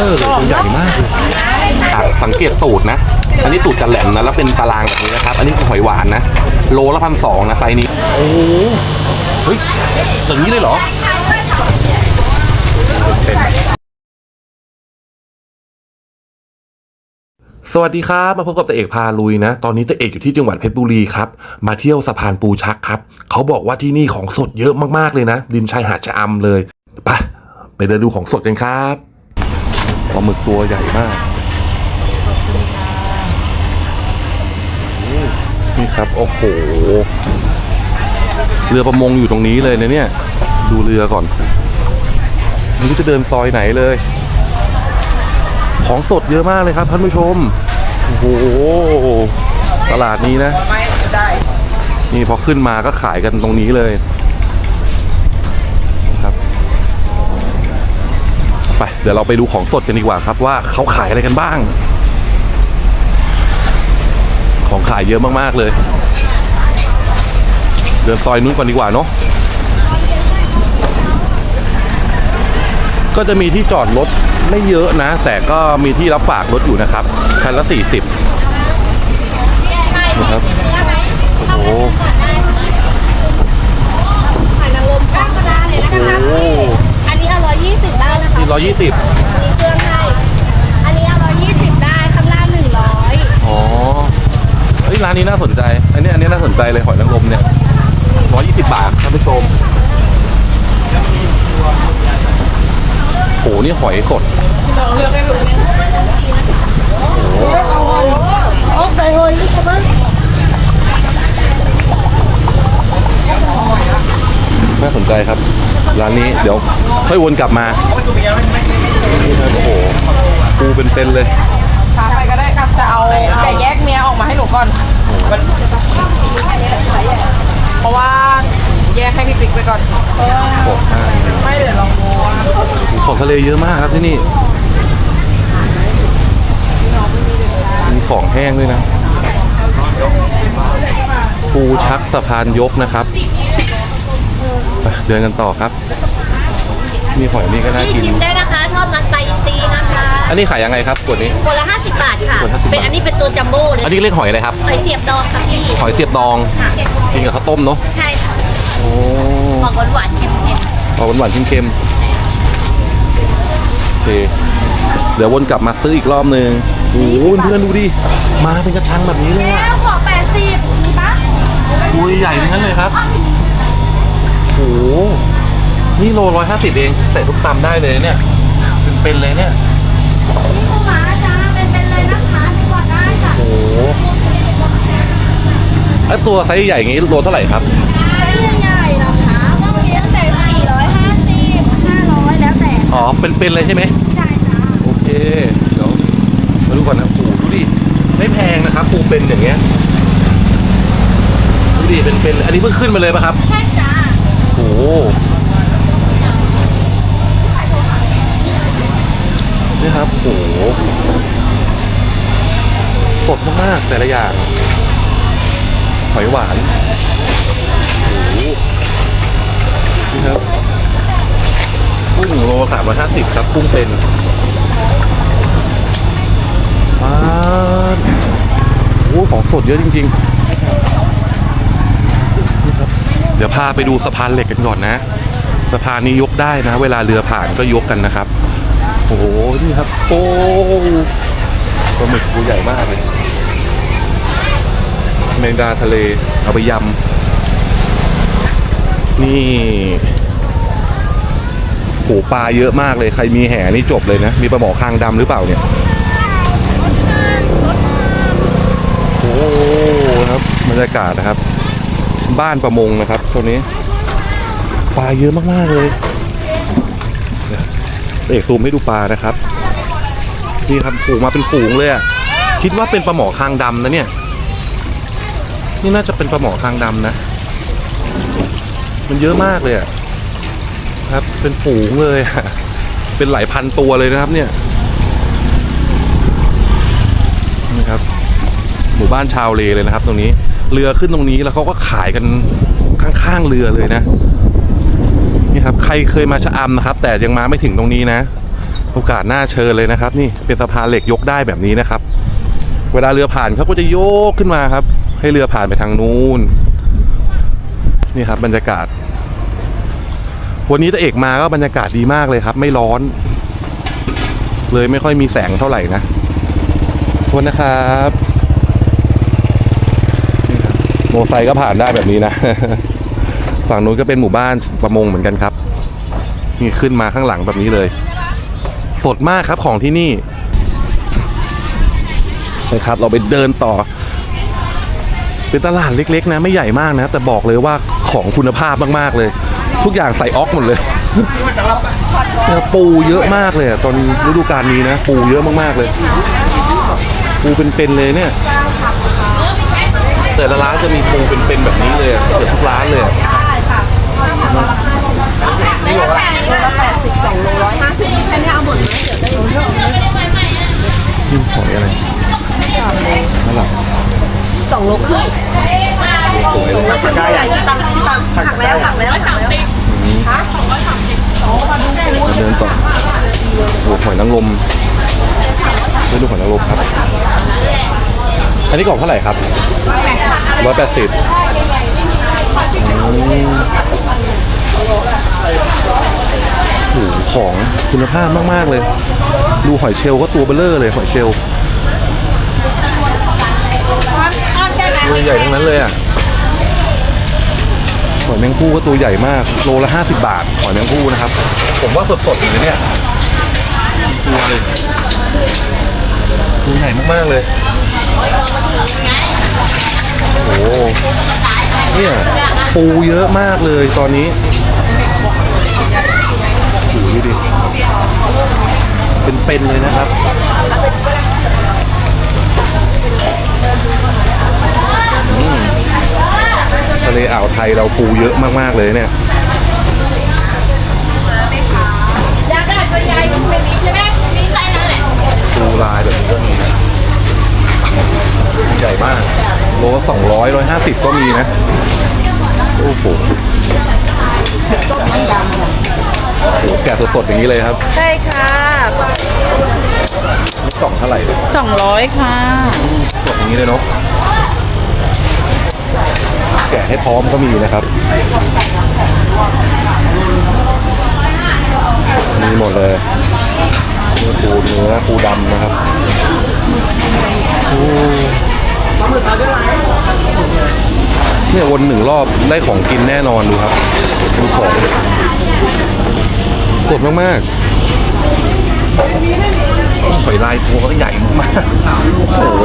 อเลยตัวใหญ่มากเลยอะสังเกตตูดนะ อันนี้ตูดจะแหลมนะ แล้วเป็นตารางแบบนี้นะครับ อันนี้คือหอยหวานนะ โลละพันสองนะไซส์นี้ โอ้โหเฮ้ยอย่างนี้เลยเหรอ สวัสดีครับ มาพบกับตะเอกพาลุยนะ ตอนนี้ตะเอกอยู่ที่จังหวัดเพชรบุรีครับ มาเที่ยวสะพานปูชักครับ เขาบอกว่าที่นี่ของสดเยอะมากๆเลยนะริมชายหาดชะอำเลยไปไปเดินดูของสดกันครับ ปลาหมึกตัวใหญ่มากนี่ครับ โอ้โห เรือประมงอยู่ตรงนี้เลยนะเนี่ย ดูเรือก่อนไม่รู้จะเดินซอยไหนเลย ของสดเยอะมากเลยครับท่านผู้ชม โอ้โห ตลาดนี้นะ นี่พอขึ้นมาก็ขายกันตรงนี้เลย ไปเดี๋ยวเราไปดูของสดกันดีกว่าครับว่าเขาขายอะไรกันบ้าง ของขายเยอะมากๆเลย เดินซอยนู้นก่อนดีกว่าเนาะก็จะมีที่จอดรถไม่เยอะนะ แต่ก็มีที่รับฝากรถอยู่นะครับ คันละ 40นะครับโอ้โห หอยนางรมก้างก็ได้เลยนะคะ โอ้ อันนี้เอาร้อยยี่สิบได้นะคะ นี่ ร้อยยี่สิบมีเครื่องให้ อันนี้เอาร้อยยี่สิบได้ข้างล่างหนึ่งร้อยอ๋อเฮ้ยร้านนี้น่าสนใจ อันนี้อันนี้น่าสนใจเลยหอยนางรมเนี่ยร้อยยี่สิบบาทท่านผู้ชมโหนี่หอยสดโอ้โหโอ้ไปเฮ้ยนี่ใช่ไหมน่าสนใจครับ ร้านนี้เดี๋ยวค่อยวนกลับมานี่ครับโอ้โหปูเป็นๆเลยพาไปก็ได้ครับจะเอาแต่แยกเมียออกมาให้หนูก่อน เพราะว่าแยกให้พี่ปิ๊กไปก่อนของห้างไม่เดี๋ยวลองดูว่าของทะเลเยอะมากครับที่นี่ มีของแห้งด้วยนะ ปูชักสะพานยกนะครับไป เดินกันต่อครับ มีหอยนี่ก็น่านี่กิน ชิมได้นะคะทอดมันปลาอินทรีนะคะอันนี้ขายยังไงครับตัวนี้ คนละ50 บาทค่ะ คนละ50 เป็นอันนี้เป็นตัวจัมโบ้เลยอันนี้เรียกหอยอะไรครับ หอยเสียบดองค่ะพี่หอยเสียบดอง ค่ะกินกับข้าวต้มเนาะ ใช่ค่ะโอ้หอมหวานๆเค็มเอาหวานๆเค็มๆโอเค เดี๋ยววนกลับมาซื้ออีกรอบนึงโอ้โหเพื่อนๆดูดิ มาเป็นกระชังแบบนี้เลยอะแล้วของ80มีปะ ตัวใหญ่ทั้งนั้นเลยครับโอ้ โหนี่โลร้อยห้าสิบเอง ใส่ทุกตำได้เลยเนี่ย เป็นๆเลยเนี่ยนี่ปูม้าจ้าเป็นๆเลยนะคะที่ก่อนได้ค่ะโอ้โหแล้วตัวไซส์ใหญ่อย่างงี้โลเท่าไหร่ครับ ใช้ใหญ่ๆนะคะก็มีตั้งแต่450 500แล้วแต่อ๋อ เป็นๆเลยใช่ไหม ใช่จ้าโอเค เดี๋ยวมาดูก่อนนะโอ้โหดูดิ ไม่แพงนะครับปูเป็นอย่างเงี้ย ดูดิ เป็นๆอันนี้เพิ่งขึ้นมาเลยปะครับ ใช่จ้าโอ้โห นี่ครับโอ้โหสดมากๆแต่ละอย่าง หอยหวานโอ้โหนี่ครับกุ้งโลสามร้อยห้าสิบครับกุ้งเป็นปาโอ้โหของสดเยอะจริง ๆ เดี๋ยวพาไปดูสะพานเหล็กกันก่อนนะ สะพานนี้ยกได้นะ เวลาเรือผ่านก็ยกกันนะครับ โอ้โห นี่ครับ โอ้ปลาหมึกตัวใหญ่มากเลยแมงดาทะเลเอาไปยำ นี่โหปลาเยอะมากเลย ใครมีแห่นี่จบเลยนะ มีปลาหมอคางดำหรือเปล่าเนี่ยโอ้ครับบรรยากาศนะครับ บ้านประมงนะครับตรงนี้ปลาเยอะมากๆเลยเอกซูมให้ดูปลานะครับนี่ครับฝูงมาเป็นฝูงเลยอะคิดว่าเป็นปลาหมอคางดำนะเนี่ย นี่น่าจะเป็นปลาหมอคางดำนะ มันเยอะมากเลยอะครับ เป็นฝูงเลยเป็นหลายพันตัวเลยนะครับเนี่ยนี่ครับ หมู่บ้านชาวเลเลยนะครับตรงนี้ เรือขึ้นตรงนี้แล้วเขาก็ขายกันข้างๆเรือเลยนะนี่ครับใครเคยมาชะอำนะครับ แต่ยังมาไม่ถึงตรงนี้นะ โอกาสหน้าเชิญเลยนะครับ นี่เป็นสะพานเหล็กยกได้แบบนี้นะครับ เวลาเรือผ่านเขาก็จะโยกขึ้นมาครับ ให้เรือผ่านไปทางนู้นนี่ครับบรรยากาศ วันนี้ตาเอกมาก็บรรยากาศดีมากเลยครับ ไม่ร้อน เลยไม่ค่อยมีแสงเท่าไหร่นะขอบคุณนะครับ มไซค์ก็ผ่านได้แบบนี้นะ ฝั่งนู้นก็เป็นหมู่บ้านประมงเหมือนกันครับ นี่ขึ้นมาข้างหลังแบบนี้เลย สดมากครับของที่นี่นะครับ เราไปเดินต่อ เป็นตลาดเล็กๆ นะ ไม่ใหญ่มากนะ แต่บอกเลยว่าของคุณภาพมากๆเลย ทุกอย่างใส่ออกหมดเลยปูเยอะมากเลยตอนฤดูกาลนี้นะ ปูเยอะมากๆเลย ปูเป็นๆเลยเนี่ย แต่ละร้านจะมีปูเป็นๆแบบนี้เลยอะเกือบทุกร้านเลยอะไม่ละแปดโลละแปดสิบสองโลร้อยห้าสิบแค่นี้เอาหมดไหมเดี๋ยวได้นี่หอยอะไรนั่นแหละสองโลครึ่งสวยเลยใหญ่ตังตังหักแล้วหักแล้วหักแล้วฮะเดินต่อโอ้หอยนางรมไปดูหอยนางรมครับ อันนี้กล่องเท่าไหร่ครับร้อยแปดสิบโอ้โหของคุณภาพมาก ๆ เลย ดูหอยเชลล์ก็ตัวเบลเลอร์เลยหอยเชลล์ตัวใหญ่ทั้งนั้นเลยอะหอยแมงผู้ก็ตัวใหญ่มาก โลละ 50 บาท หอยแมงผู้นะครับ ผมว่าสดๆเลยเนี่ยตัวเลยตัวใหญ่มากๆเลย โอ้โหเนี่ยปูเยอะมากเลยตอนนี้โอ้โหดูดิเป็นๆเลยนะครับอืมทะเลอ่าวไทยเราปูเยอะมากๆเลยเนี่ยอยากได้ตัวใหญ่ไม่มีใช่ไหมมีไซส์นั้นแหละปูลายแบบนี้ก็มีนะ ใหญ่มาก โลสองร้อยร้อยห้าสิบก็มีนะ โอ้โหโอ้โหแกะสดๆอย่างนี้เลยครับใช่ค่ะนี่กล่องเท่าไหร่เนี่ยสองร้อยค่ะ สดอย่างนี้เลยเนาะ แกะให้พร้อมก็มีนะครับ มีหมดเลยเนื้อปูเนื้อปูดำนะครับโอ้ เนี่ยวนหนึ่งรอบได้ของกินแน่นอนดูครับดูของสดมากๆหอยลายตัวก็ใหญ่มากโอ้โห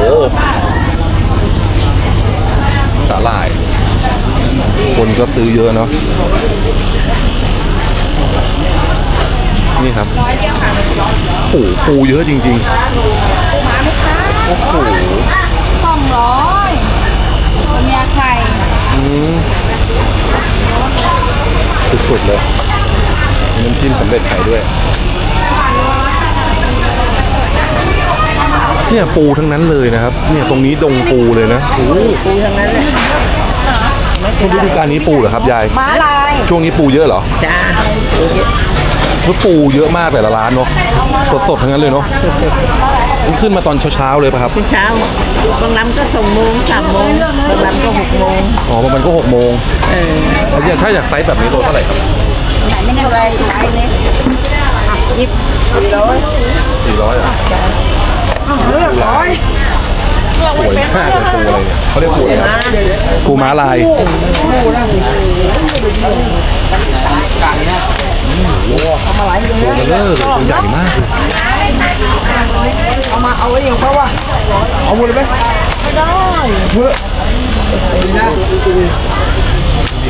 สาหร่าย คนก็ซื้อเยอะเนาะนี่ครับโอ้โหปูเยอะจริงๆ โอ้โหสองร้อยตัวเมียไข่อืมสุดๆเลยมีน้ำจิ้มสำเร็จไข่ด้วย เนี่ยปูทั้งนั้นเลยนะครับ เนี่ยตรงนี้ดงปูเลยนะโอ้โหปูทั้งนั้นเลยช่วงฤดูกาลนี้ปูเหรอครับยายม้าลายช่วงนี้ปูเยอะเหรอจ้าคือปูเยอะมากแต่ละร้านเนาะสดๆทั้งนั้นเลยเนาะ นี่ขึ้นมาตอนเช้าๆเลยป่ะครับเช้าบางลำก็ส่งโมงสามโมงบางลำก็หกโมงอ๋อมันก็หกโมงเออแล้วเนี่ยถ้าอยากไซส์แบบนี้โลเท่าไหร่ครับไม่ได้อะไรขายเนี่ยยิบสี่ร้อยอะเลือกร้อยสวยมากเลยปูอะไรเนี่ยเขาเรียกปูอะไรครับปูม้าลายตัวเบลอเลยตัวใหญ่มาก เลยเอามาเอาไว้อย่างเขาว่าเอาหมดเลยไหมไม่ได้เพื่อ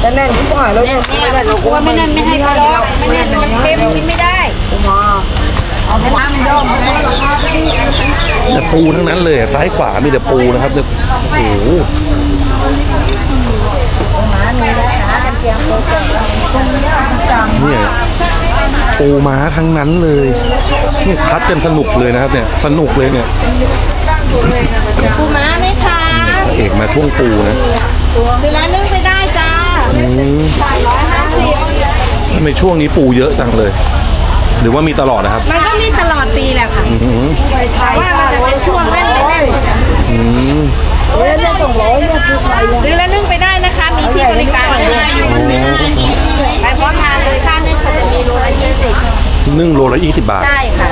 แต่แน่นที่ก่อนแล้วเนี่ยไม่ได้เราก็ว่าไม่นั่นไม่ให้เขาหรอกไม่นั่นมันเค็มกินไม่ได้มาเอาไปทำดมแต่ปูทั้งนั้นเลยซ้ายขวามีแต่ปูนะครับเนี่ยโอ้โหเนี่ยปูม้าทั้งนั้นเลยเนี่ยคัดกันสนุกเลยนะครับเนี่ย สนุกเลยเนี่ยปูม้าไหมคะพระเอกมาช่วงปูนะเวลานึ่งไปได้จ้าอืมร้อยห้าสิบทำไมช่วงนี้ปูเยอะจังเลย หรือว่ามีตลอดนะครับ มันก็มีตลอดปีแหละค่ะอืมแต่ว่ามันจะเป็นช่วงแน่นไปแน่นอืมซื้อแล้วนึ่งไปได้นะคะ มีที่บริการเลยไปพร้อมทานเลยค่านึ่งเขาจะมีโลละยี่สิบ นึ่งโลละยี่สิบบาท ใช่ค่ะ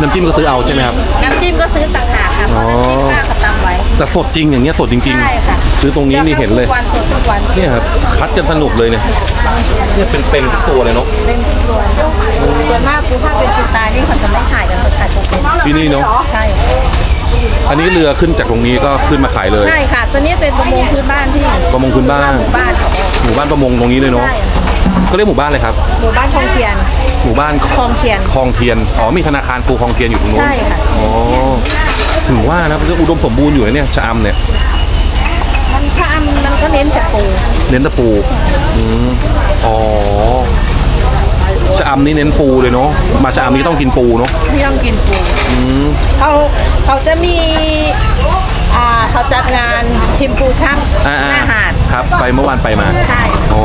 น้ำจิ้มก็ซื้อเอาใช่ไหมครับ น้ำจิ้มก็ซื้อต่างหากค่ะเพราะน้ำจิ้มป้าเขาตำไว้ แต่สดจริงอย่างเงี้ยสดจริงใช่ค่ะๆซื้อตรงนี้นี่เห็นเลยทุกวันสดทุกวันเนี่ยครับคัดกันสนุกเลยเนี่ยเนี่ยเป็นเป็นทุกตัวเลยเนาะเป็นตัวส่วนมากคือถ้าเป็นคุณตายนี่เขาจะไม่ขายกันเขาขายตัวเป็นที่นี่เนาะใช่ อันนี้เรือขึ้นจากตรงนี้ก็ขึ้นมาขายเลย ใช่ค่ะ ตัวนี้เป็นประมงพื้นบ้านที่ประมงพื้นบ้าน หมู่บ้านของหมู่บ้านประมงตรงนี้เลยเนาะใช่ก็เรียกหมู่บ้านเลยครับ หมู่บ้านคลองเทียน หมู่บ้านคลองเทียน คลองเทียน อ๋อ มีธนาคารปูคลองเทียนอยู่ตรงนู้นใช่ค่ะ อ๋อถึงว่านะอุดมสมบูรณ์อยู่นะเนี่ยชะอำเนี่ย มันพระอำมันก็เน้นแต่ปูเน้นแตะปู อืม อ๋อชะอำนี่เน้นปูเลยเนาะ มาชะอำนี่ต้องกินปูเนาะที่ต้องกินปูอืม เขาเขาจะมีอ่าเขาจัดงานชิมปูช่างอ่าหน้าหาดๆครับ ไปเมื่อวานไปมา ใช่ อ๋อ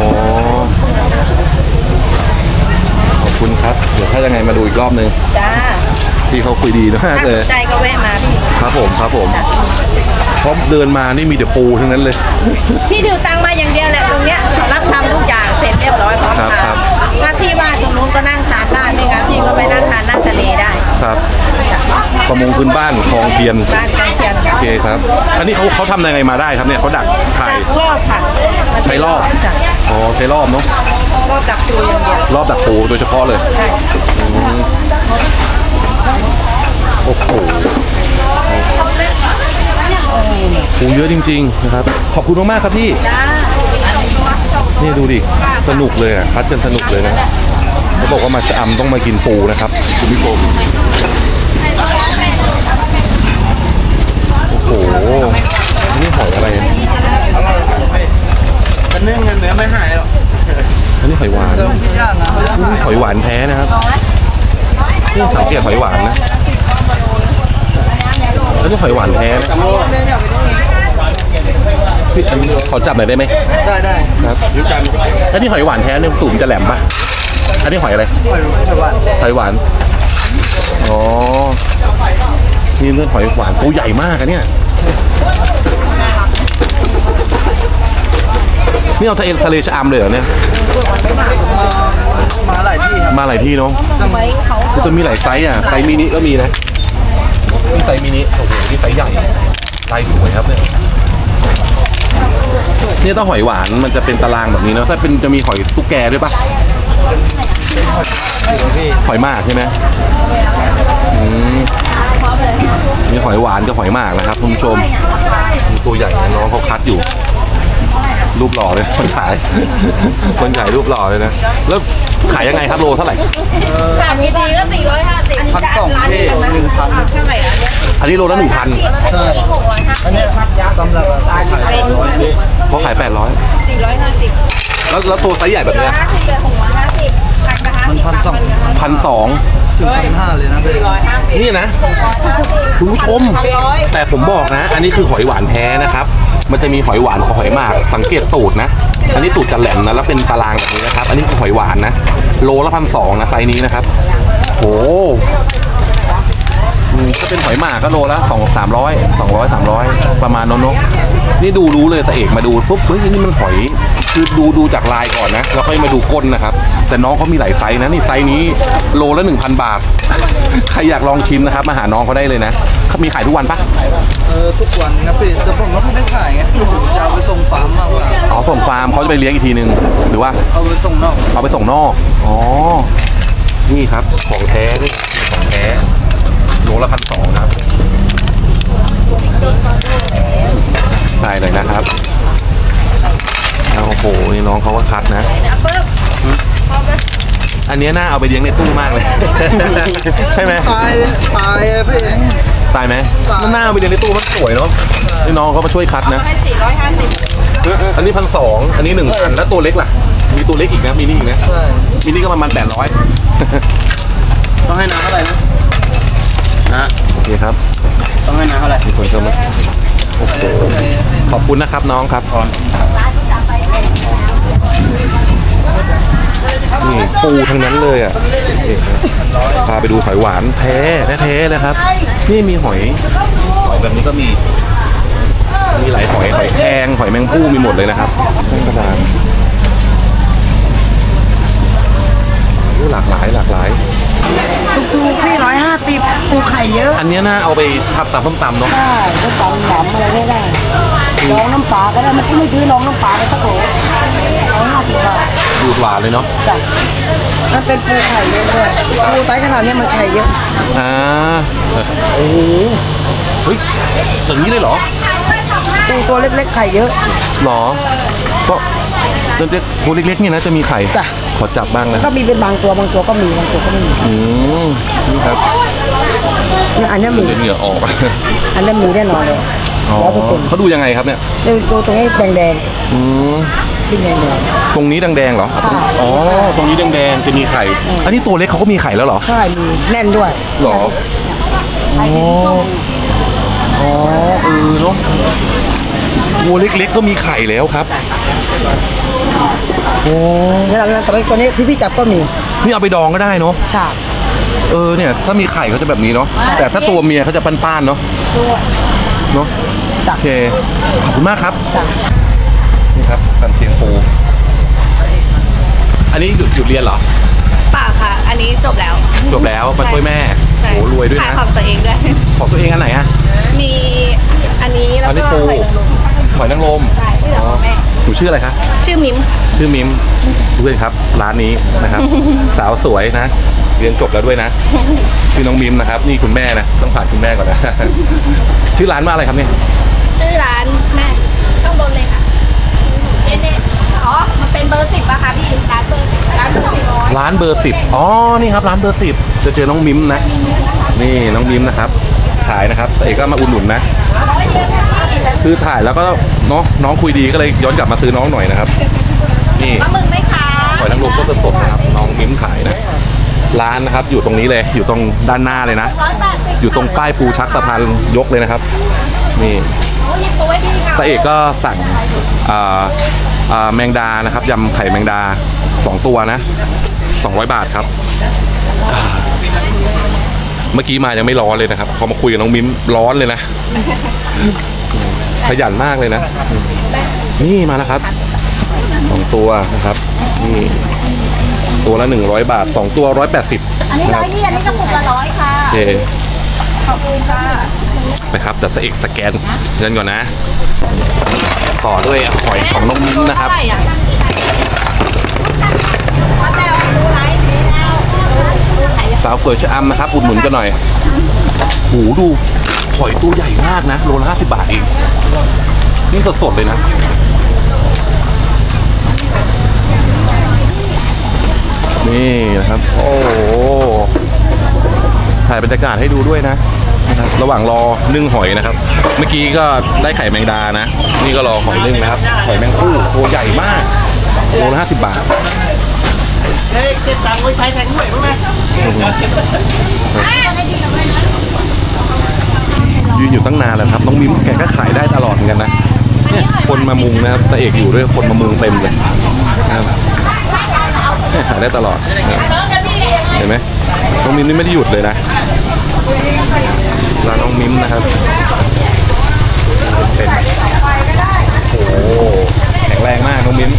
ขอบคุณครับ เดี๋ยวถ้ายังไงมาดูอีกรอบนึงจ้าพี่เขาคุยดีมากถ้าเลสย นใจก็แวะมาพี่ ครับผมครับผมเพราะเดินมานี่มีแต่ปูทั้งนั้นเลย พี่ดิวตังมาอย่างเดียวแหละตรงเนี้ยรับทำทุกอย่างเสร็จเรียบร้อยพร้อมครับทาครันบ ถ้าที่ว่างตรงนู้นก็นั่งทานได้ไม่งั้นพี่ก็ไปนั่งทานหน้าทะเลได้ครับ ประมงพื้นบ้านคลองเทียนบ้านกลางเทียนโอเคครับ อันนี้เขาเขาทำยังไงมาได้ครับเนี่ยเขาดักไข่ดักรอบค่ะมาใช้รอบ จ้ะอ๋อใช้รอบเนาะ รอบดักปูอย่างเดียวรอบดักปูโดยเฉพาะเลยใช่โอ้โหปูเยอะจริง ๆ นะครับ ขอบคุณมากๆครับพี่ นี่ดูดิ สนุกเลยอะพัดกันสนุกเลยนะเขาบอกว่ามาชะอำต้องมากินปูนะครับ คุณผู้ชมโอ้โห นี่หอยอะไรอะ มันนึ่งเงินเนื้อไม่หายหรอก อันนี้หอยหวาน ย่างอะเขาจะหาย หอยหวานแท้นะครับ นี่ สังเกตหอยหวานนะแล้วนี่หอยหวานแท้นะพี่อันนี้ขอจับหน่อยได้ไหมได้ได้ครับอันนี้หอยหวานแท้เนี่ยตุ่มจะแหลมปะอันนี้หอยอะไรไม่รู้ไม่ว่าหอยหวานอ๋อนี่เลือดหอยหวานตัวใหญ่มากอะเนี่ยนี่เอาทะเลทะเลชะอำเลยเหรอเนี่ยมาหลายที่ครับมาหลายที่เนาะไว้เขา จะมีหลายไซส์อะ ไซส์มินิก็มีนะนี่ไซส์มินิ โอ้โห นี่ไซส์ใหญ่ ลายสวยครับเนี่ยเนี่ยถ้าหอยหวานมันจะเป็นตารางแบบนี้เนาะ ถ้าเป็นจะมีหอยตุ๊กแกด้วยปะหอยหมากใช่ไหมอืมมีหอยหวานกับหอยหมากนะครับคุณผู้ชมมีตัวใหญ่นะน้องเขาคัดอยู่ รูปหล่อเลยคนขาย คนขายรูปหล่อเลยนะ แล้วขายยังไงครับโลเท่าไหร่ถามดีๆก็สี่ร้อยห้าสิบพันสองพี่หนึ่งพันเท่าไหร่อะอันนี้โลละหนึ่งพันใช่หกร้อยห้าอันเนี้ยตำรับขายร้อยเขาขายแปดร้อยสี่ร้อยห้าสิบแล้วแล้วตัวไซส์ใหญ่แบบร้อเนี้ยยห้าสิบเลยหกร้อยห้าสิบพันกับห้ามันสิบพันสอง พันสองถึงพันห้าเลยนะพี่ร้อยห้าสิบนี่นะคุณผู้ชมร้อยแต่ผมบอกนะ อันนี้คือหอยหวานแท้นะครับ มันจะมีหอยหวานกับหอยหมาก สังเกตตูดนะ อันนี้ตูดจะแหลมนะแล้วเป็นตารางแบบนี้นะครับ อันนี้คือหอยหวานนะ โลละพันสองนะไซส์นี้นะครับโอ้อืมถ้าเป็นหอยหมากก็โลละสองสามร้อยสองร้อยสามร้อยประมาณนั้นเนอะนี่ดูรู้เลยตาเอกมาดูปุ๊บเฮ้ยนี่มันหอย คือดูดูจากลายก่อนนะแล้วค่อยมาดูก้นนะครับ แต่น้องเขามีหลายไซส์นะนี่ไซส์นี้โลละหนึ่งพันบาท ใครอยากลองชิมนะครับ มาหาน้องเขาได้เลยนะเขามีขายทุกวันปะเออทุกวันครับพี่แต่ผมไม่ค่อยได้ขายไงผมจะเอาไปส่งฟาร์มมากกว่าอ๋อส่งฟาร์มเขาจะไปเลี้ยงอีกทีนึงหรือว่าเอาไปส่งนอกเอาไปส่งนอกอ๋อนี่ครับของแท้นี่ของแท้โลละพันสองครับ ได้เลยนะครับเอาโอ้โหนี่น้องเขาก็คัดนะ อันเนี้ยน่าเอาไปเลี้ยงในตู้มากเลย ใช่ไหมตายตายอะพี่ ตายไหมตายมันน่าเอาไปเลี้ยงในตู้มันสวยเนาะนี่น้องเขามาช่วยคัดนะให้สี่ร้อยห้าสิบอันนี้พันสองอันนี้หนึ่งพันแล้วตัวเล็กล่ะ มีตัวเล็กอีกนะมีนี่อีกนะใช่มินิก็ประมาณแปดร้อยต้องให้น้ำเท่าไหร่นะนะโอเคครับ ต้องให้น้ำเท่าไหร่มีคนเข้ามา โอ้โหขอบคุณนะครับน้องครับนี่ปูทั้งนั้นเลยอะนี่ครับพาไปดูหอยหวานแท้แท้ๆเลยครับ นี่มีหอยหอยแบบนี้ก็มี มีหลายหอยหอยแครงหอยแมงผู้มีหมดเลยนะครับแมงกระดานโอ้หลากหลายหลากหลาย ถูกๆพี่ร้อยห้าสิบ ปูไข่เยอะอันเนี้ยน่าเอาไปทำตำส้มตำเนาะใช่ก็ตำหนำอะไรได้ได้น้องน้ำปลาก็ได้มันที่ไม่ซื้อน้องน้ำปลาไปสักโหลร้อยห้าสิบบาทดูดหวานเลยเนาะจ้ะมันเป็นปูไข่เยอะด้วยปูไซส์ขนาดเนี้ยมันไข่เยอะอ่าโอ้โหเฮ้ยอย่างนี้เลยเหรอปูตัวเล็กๆไข่เยอะ หรอ ก็เล็กๆตัวเล็กๆเนี่ยนะจะมีไข่จ้ะ ขอจับบ้างนะก็มีเป็นบางตัวบางตัวก็มีบางตัวก็ไม่มี อืมนี่ครับ เนี่ยอันเนี้ยมีเดี๋ยวเหงื่อออก อันเนี้ยมีแน่นอนเลยอ๋อร้อยเปอร์เซ็นต์เขาดูยังไงครับเนี่ยเนี่ยตัวตรงนี้แดงอืมๆเป็นแดง ตรงนี้แดงๆเหรอใช่ อ๋อตรงนี้แดงๆจะมีไข่ อันนี้ตัวเล็กเขาก็มีไข่แล้วเหรอ ๆใช่มีแน่นด้วย หรออ๋ออ๋อเออเนาะวัวเล็กๆ ก็มีไข่แล้วครับ โอ้เนี่ยแล้วตัวนี้ตัวนี้ที่พี่จับก็มี นี่เอาไปดองก็ได้เนาะใช่ เออเนี่ยถ้ามีไข่เขาจะแบบนี้เนาะแต่ถ้าตัวเมียเขาจะป้านๆเนาะเนาะจ้ะโอเคขอบคุณมากครับจ้ะนี่ครับกันเชียงปูอันนี้หยุดหยุดเรียนเหรอเปล่าค่ะ อันนี้จบแล้ว จบแล้วมาช่วยแม่ใช่โหรวยด้วยขายนะของตัวเองด้วยของตัวเองอันไหนอะมีอันนี้แล้วอันนี้ก็ปูหอยนางรมหอยนางรมใช่ ที่เหลือของแม่หนูชื่ออะไรคะชื่อมิมค่ะชื่อมิมเพื่อนครับร้านนี้นะครับ สาวสวยนะเรียนจบแล้วด้วยนะชื่อน้องมิมนะครับ นี่คุณแม่นะต้องผ่านคุณแม่ก่อนนะ ชื่อร้านว่าอะไรครับเนี่ยชื่อร้านแม่ข้างบนเลยค่ะเนเน่อ๋อมันเป็นเบอร์สิบป่ะคะพี่ร้านเบอร์สิบร้านเบอร์สิบร้านเบอร์สิบอ๋อนี่ครับร้านเบอร์สิบจะเจอน้องมิมนะ นี่น้องมิมนะครับ ขายนะครับแต่เอกก็มาอุดหนุนนะ คือถ่ายแล้วก็เนาะน้องคุยดีก็เลยย้อนกลับมาซื้อน้องหน่อยนะครับ นี่ปลาหมึกไหมคะหอยนางรมก็สดๆนะครับ น้องมิมขายนะร้านนะครับ อยู่ตรงนี้เลยอยู่ตรงด้านหน้าเลยนะ ร้อยแปดสิบอยู่ตรงป้ายปูชักสะพานยกเลยนะครับ นี่หยิบตัวไว้ดีค่ะตาเอกก็สั่งอ่าอ่าแมงดานะครับยำไข่แมงดาสองตัวนะ200 บาทครับ เมื่อกี้มายังไม่ร้อนเลยนะครับ พอมาคุยกับน้องมิ้มร้อนเลยนะ ขยันมากเลยนะ นี่มาแล้วครับสองตัวนะครับ นี่ ตัวละ 100 บาทสองตัว 180อันนี้ร้อยยี่อันนี้กระปุกละร้อยค่ะโอเคขอบคุณค่ะนะครับแต่เอกสแกนเงินก่อนนะ ต่อด้วยหอยของน้องมิ้นนะครับ เท่าไหอ่ว่าแต่ว่าดูไลฟ์นี้แล้วดูไข่ สาวสวยชะอำนะครับ อุดหนุนกันหน่อยโหดูหอยตัวใหญ่มากนะ โลละห้าสิบบาทเอง นี่สดๆเลยนะ นี่นะครับ โอ้โหถ่ายบรรยากาศให้ดูด้วยนะนะครับระหว่างรอนึ่งหอยนะครับ เมื่อกี้ก็ได้ไข่แมงดานะ นี่ก็รอหอยนึ่งนะครับ หอยแมงคู่ตัวใหญ่มาก โลละห้าสิบบาท ยืนอยู่ตั้งนานแล้วครับน้องมิ้มแกก็ขายได้ตลอดเหมือนกันนะเนี่ยคนมามุงนะครับตาเอกอยู่ด้วยคนมามุงเต็มเลยนะครับเนี่ยขายได้ตลอดเนี่ยเห็นไหมน้องมิ้มนี่ไม่ได้หยุดเลยนะร้านน้องมิ้มนะครับเป็นโอ้โหแข็งแรงมากน้องมิ้ม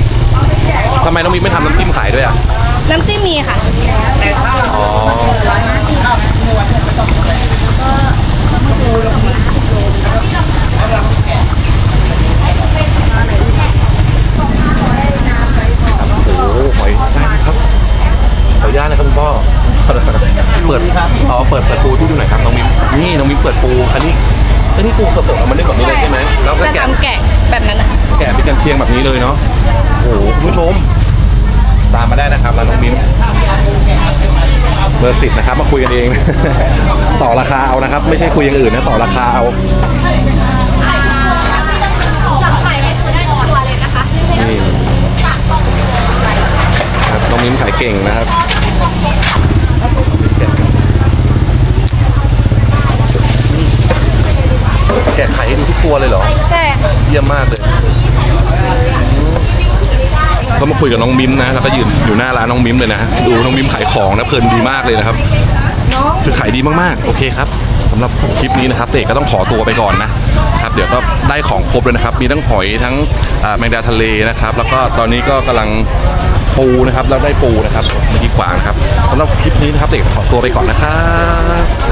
ทำไมน้องมิ้มไม่ทำน้ำจิ้มขายด้วยอะ น้ำจิ้มมีค่ะอ๋อ้โหหอยได้ครับขออนุญาตนะครับคุณพ่อ เปิด อ๋อ เปิดเปิดปูที่ดูหน่อยครับน้องมิ้มนี่น้องมิ้มเปิดปู อันนี้ อันนี้ปูสดๆเอามานึ่งแบบนี้เลยใช่ไหมแล้วก็ จะ แกะ ทำแกะแบบนั้นนะคะ แกะเป็นกันเชียงแบบนี้เลยเนาะ โอ้โหคุณผู้ชม ตามมาได้นะครับร้านน้องมิ้มเบอร์สิบนะครับ มาคุยกันเอง ต่อราคาเอานะครับ ไม่ใช่คุยอย่างอื่นนะต่อราคาเอาจับไข่ให้ตัวได้ตัวเลยนะคะนี่ครับน้องมิ้มขายเก่งนะครับแกะไข่ให้ดูทุกตัวเลยเหรอ ใช่ค่ะเยี่ยมมากเลย ก็มาคุยกับน้องมิ้มนะแล้วก็ยืนอยู่หน้าร้านน้องมิ้มเลยนะดูน้องมิ้มขายของนะเพลินดีมากเลยนะครับ คือขายดีมากๆ โอเคครับสำหรับคลิปนี้นะครับเตกก็ต้องขอตัวไปก่อนนะครับ เดี๋ยวก็ได้ของครบเลยนะครับ มีทั้งหอยทั้งแมงดาทะเลนะครับ แล้วก็ตอนนี้ก็กำลังปูนะครับแล้วได้ปูนะครับเมื่อกี้ขวางนะครับสำหรับคลิปนี้นะครับเตกขอตัวไปก่อนนะครับ